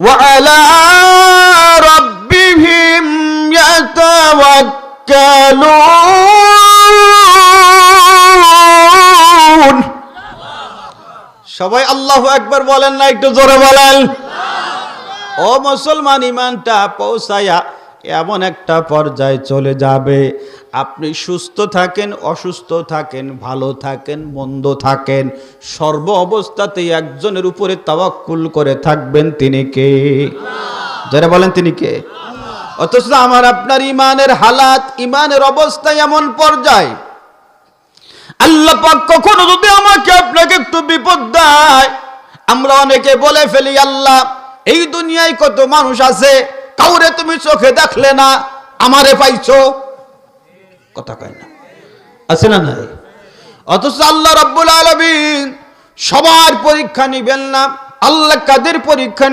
وعلى ربهم يتوكلون সবাই আল্লাহ একবার বলেন না একটু জোরে বলেন ও মুসলমান ইমানটা পৌঁছায়া এমন একটা পর্যায়ে চলে যাবে। আপনি সুস্থ থাকেন, অসুস্থ থাকেন, ভালো থাকেন, মন্দ থাকেন, সর্ব অবস্থাতেই একজনের উপরে তাওয়াক্কুল করে থাকবেন তিনি কে? যারা বলেন তিনি কে? অথচ আমার, আপনার ইমানের হালাত ইমানের অবস্থা এমন পর্যায়ে। আল্লাহ পাক কখনো যদি আমাকে আপনাকে একটু বিপদ দেয়, আমরা অনেকে বলে ফেলি, আল্লাহ, এই দুনিয়ায় কত মানুষ আছে কাউরে তুমি চোখে দেখলে না, আমারে পাইছো? কথা কয় না। আছে না নাই? অথচ আল্লাহ রব্বুল আলমিন সবার পরীক্ষা নিবেন না, আল্লাহ কাদের পরীক্ষা